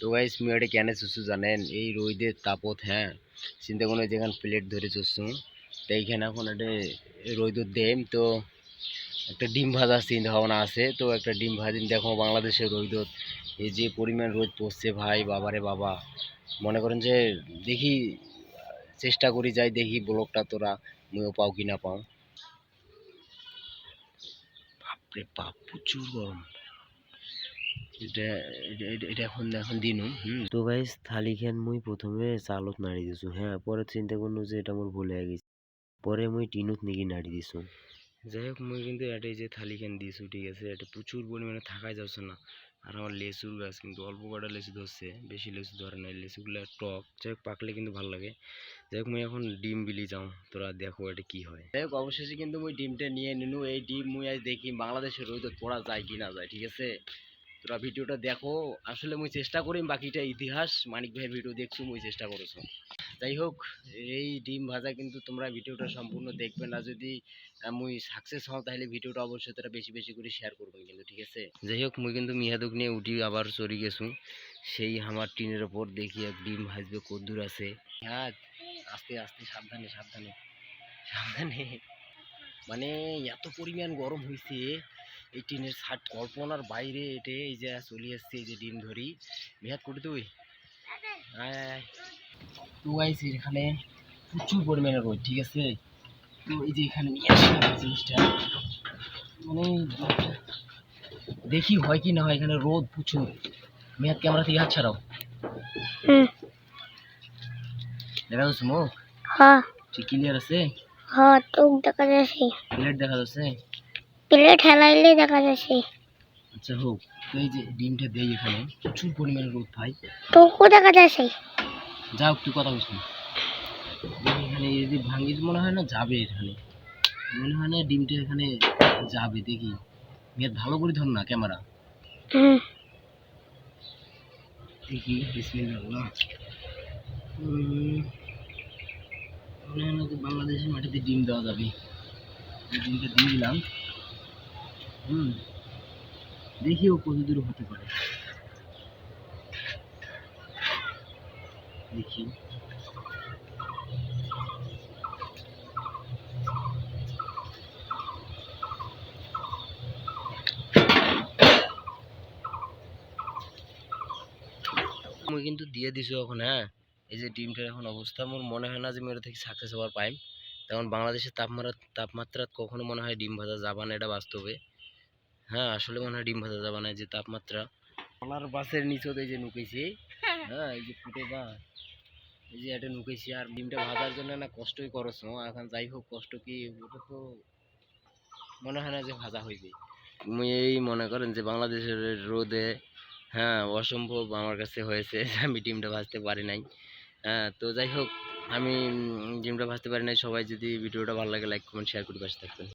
তো গাইস মুই এটা কেন চুসু জানেন? এই রোদের তাপত হ্যাঁ? চিন্তা কোনো যেখানে প্লেট ধরে চুসু তো এইখানে এখন একটা রোদর দেম তো একটা ডিম ভাজার চিন্তা ভাবনা আছে। তো একটা ডিম ভাজিন, দেখো বাংলাদেশের রোদত এই যে পরিমাণ রোদ পড়ছে, ভাই, বাবারে বাবা। মনে করেন যে দেখি, চেষ্টা করি যাই, দেখি ব্লকটা তোরা মুইও পাও কি না পাও। বাপরে বাপ, প্রচুর গরম। এটা এটা- এখন এখন দিনু হুম। তো গাইস থালি খান মুই প্রথমে চালত নাড়ি দিছো হ্যাঁ? পরে চিন্তা করল যে এটা মোর ভুল গেছে। পরে মুই টিনুত নিকি নাড়ি দিছো। যাই হোক মুই কিন্তু এটাই যে থালি খান দিয়েছি ঠিক আছে? এটা প্রচুর পরিমাণে থাকাই যাচ্ছে না। আর আমার লেচুর গাছ কিন্তু অল্প কটা লেচু ধরছে বেশি লেচু ধরে নাই। লেচুগুলো টক যাই হোক পাকলে কিন্তু ভালো লাগে। যাই হোক মুই এখন ডিম বিলি যাও তোরা দেখো এটা কি হয়। যাই হোক অবশেষে কিন্তু মুই ডিমটা নিয়ে নিনু। এই ডিম মুই আজ দেখি বাংলাদেশের রোদ পড়া যায় কি না যায় ঠিক আছে? তোরা ভিডিওটা দেখো। আসলে মুই চেষ্টা করি বাকিটা ইতিহাস, মানিক ভাইয়ের ভিডিও দেখছ, মুই চেষ্টা করেছ। যাই হোক, এই ডিম ভাজা কিন্তু তোমরা ভিডিওটা সম্পূর্ণ দেখবে না। যদি মুই সাকসেস হও, তাহলে ভিডিওটা অবশ্যই তারা বেশি বেশি করে শেয়ার করবেন কিন্তু, ঠিক আছে? যাই হোক, মুই কিন্তু মিয়াদুক নিয়ে উঠি, আবার চড়ি গেছু। সেই আমার টিনের ওপর দেখি এক ডিম ভাজবে, কদ্দুর আছে। হ্যাঁ আস্তে আস্তে, সাবধানে সাবধানে সাবধানে। মানে এত পরিমাণ গরম হয়েছে এই টিনের ছাদ কল্পনার বাইরে এটে এই যে চলে এসছে এই যে ডিম ধরি। মেহাত করে তুই। তো গাইস এখানে প্রচুর পরিমাণে রোদ ঠিক আছে? তো এই যে এখানে নিয়ে আসলাম জিনিসটা। মানে দেখি হয় কি না হয় এখানে রোদ প্রচুর। মেয়াদ ক্যামেরা থেকে হাত ছাড়াও। দেখা যাচ্ছে মুখ হ্যাঁ। ঠিক ক্লিয়ার আছে? হ্যাঁ তোক দেখা যাচ্ছে। প্লেট দেখা যাচ্ছে? প্লেট হেলাইলে দেখা যাচ্ছে আচ্ছা হোক এই যে ডিমটা দেই এখানে প্রচুর পরিমাণে রোদ ভাই। তোকও দেখা যাচ্ছে যাও একটু কথা বলছি এখানে যদি ভাঙি মনে হয় না যাবে এখানে। মনে হয় না ডিমটা এখানে যাবে দেখি। মেয়াদ ভালো করে ধর না ক্যামেরা। দেখি বিসমিল্লাহ। মনে হয় না যে বাংলাদেশের মাটিতে ডিম দেওয়া যাবে। ডিমটা দিয়ে দিলাম। হুম। দেখি ও কত দূর হতে পারে। দেখি। মুই কিন্তু দিয়ে দিছো এখন হ্যাঁ? এই যে ডিমটার এখন অবস্থা, মোর মনে হয় না যে মেরে থেকে সাকসেস হওয়ার পাইম। তেমন বাংলাদেশের তাপমাত্রা তাপমাত্রা কখনো মনে হয় ডিম ভাজা যাবা না, এটা বাস্তবে। হ্যাঁ আসলে মনে হয় ডিম ভাজা যাবা না যে তাপমাত্রা। সোনার বাসের নিচত যে নুকেছি। হ্যাঁ এই যে ফুটে বা, এই যে এটা নুকেছি। আর ডিমটা ভাজার জন্য না কষ্টই করছ এখন যাই হোক, কষ্ট কি, ওটা তো মনে হয় না যে ভাজা হইবে। এই মনে করেন যে বাংলাদেশের রোদে হ্যাঁ অসম্ভব আমার কাছে হয়েছে আমি ডিমটা ভাজতে পারি নাই। হ্যাঁ তো যাই হোক, আমি ডিমটা ভাজতে পারি নাই। সবাই যদি ভিডিওটা ভালো লাগে লাইক কমেন্ট শেয়ার করে পাশে থাকবেন।